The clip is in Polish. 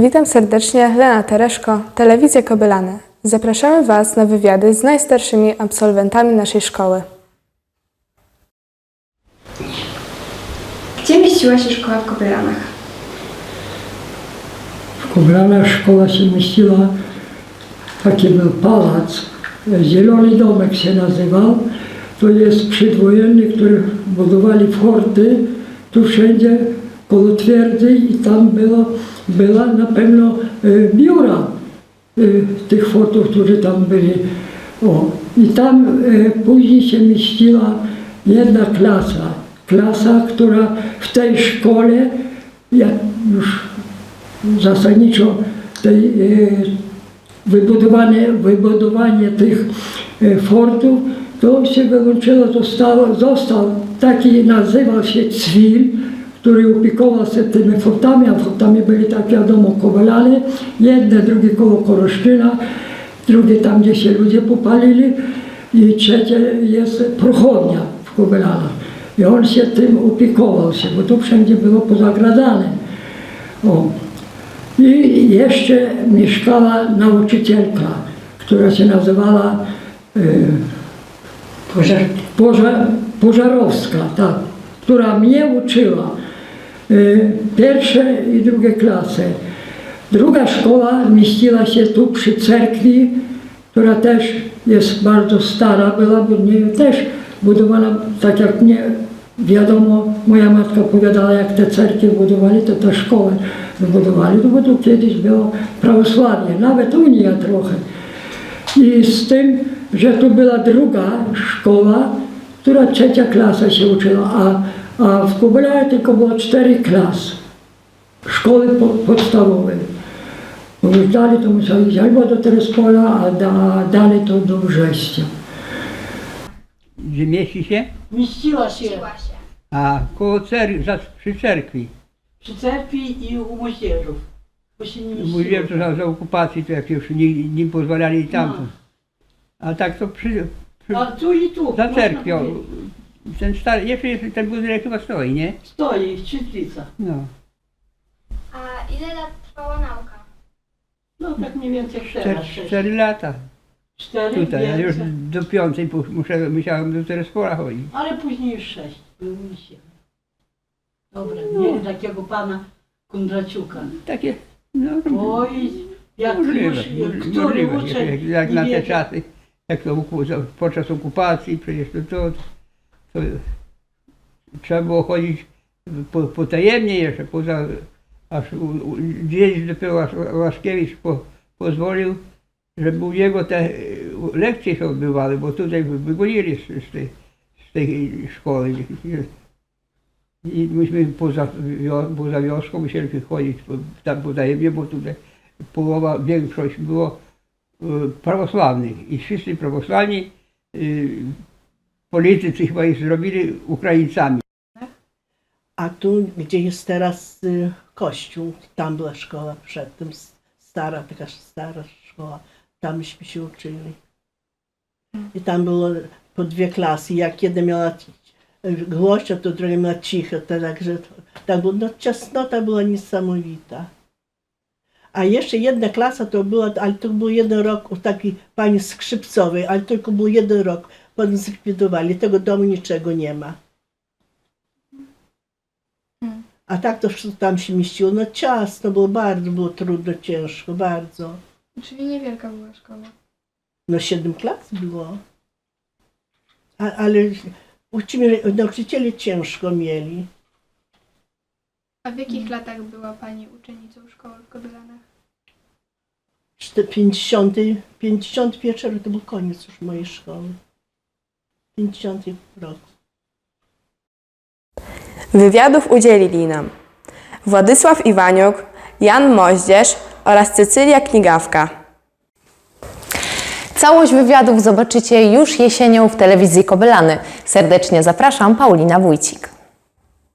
Witam serdecznie, Lena Tereszko, Telewizja Kobylany. Zapraszamy Was na wywiady z najstarszymi absolwentami naszej szkoły. Gdzie mieściła się szkoła w Kobylanach? W Kobranach szkoła się mieściła, taki był pałac, Zielony Domek się nazywał. To jest przedwojenny, który budowali forty, tu wszędzie koło twierdzy i tam było, była na pewno y, biura y, tych fortów, którzy tam byli. O, I tam y, później się mieściła jedna klasa, klasa, która w tej szkole, ja już zasadniczo tej, e, wybudowanie, wybudowanie tych e, fortów, to się wyłączyło, zostało, został taki, nazywał się Cwil, który opiekował się tymi fortami, a fortami byli tak wiadomo kowalane, jedne, drugie koło Koroszczyna, drugie tam, gdzie się ludzie popalili i trzecie jest prochodnia w Kowelanach. I on się tym opiekował się, bo to wszędzie było pozagradane. O. I jeszcze mieszkała nauczycielka, która się nazywała e, Pożar, Pożarowska, tak, która mnie uczyła pierwsze i drugie klasy. Druga szkoła mieściła się tu przy cerkwi, która też jest bardzo stara, była bo nie, też budowana tak jak nie wiadomo, moja matka opowiadała jak te cerkwie budowali, to te szkoły wybudowali, no bo tu kiedyś było prawosławie, nawet Unia trochę. I z tym, że tu była druga szkoła, która trzecia klasa się uczyła, a, a w Kubelarze tylko było cztery klasy szkoły po, podstawowej. Bo już dalej to musiał iść albo do Terespola, a da, dalej to do Brześcia. Gdzie mieści się? Mieściła się A koło cer- za, przy cerkwi. przy cerkwi i u moździerzów. Bo się nie mieściło. Mówiłem, że za, za okupacji to jak już nie, nie pozwalali tam. No. A tak to przy, przy, A tu i tu. za można cerkwią. powiedzieć. Ten stary, jeszcze ten budynek chyba stoi, nie? Stoi, świetlica. No. A ile lat trwała nauka? No tak mniej więcej jak Cztery, teraz. sześć. cztery lata. Cztery, Tutaj, ja już więcej. do piątej pu- muszę, musiałem do Terespola chodzić. Ale później już sześć. Był misję. Dobra, No. mieli takiego pana Kundraciuka. Takie, no, Oj, jak możliwe, już, możliwe, który możliwe, uczy, jak, jak nie na te wiedział. czasy, jak to oku- za- podczas okupacji, przecież to, to, to trzeba było chodzić po, potajemnie jeszcze, poza, aż u, u, gdzieś dopiero aż Łaszkiewicz po, pozwolił, żeby u niego te lekcje się odbywały, bo tutaj wy- wygonili z, z, tej, z tej szkoły. I myśmy poza, poza wioską musieli chodzić tam potajemnie, bo tutaj połowa, większość było e, prawosławnych i wszyscy prawosławni e, politycy chyba ich zrobili Ukraińcami. A tu, gdzie jest teraz y, kościół, tam była szkoła przedtem, stara, taka stara szkoła, tamśmy się uczyli. I tam było po dwie klasy, jak jedna miała głośno, to druga miała cicho, to także tak było, no ciasnota była niesamowita. A jeszcze jedna klasa to była, ale to był jeden rok u takiej pani skrzypcowej, ale tylko był jeden rok, potem zlikwidowali, tego domu niczego nie ma. A tak to wszystko tam się mieściło. No ciasno było, bardzo było trudno, ciężko, bardzo. Czyli niewielka była szkoła. No siedem klas było. A, ale uczymy, nauczyciele ciężko mieli. A w jakich latach była Pani uczennicą szkoły w Kobylanach? Czte- 50, 51 rok to był koniec już mojej szkoły. 50 rok. Wywiadów udzielili nam Władysław Iwaniuk, Jan Moździerz oraz Cecylia Knigawka. Całość wywiadów zobaczycie już jesienią w telewizji Kobylany. Serdecznie zapraszam, Paulina Wójcik.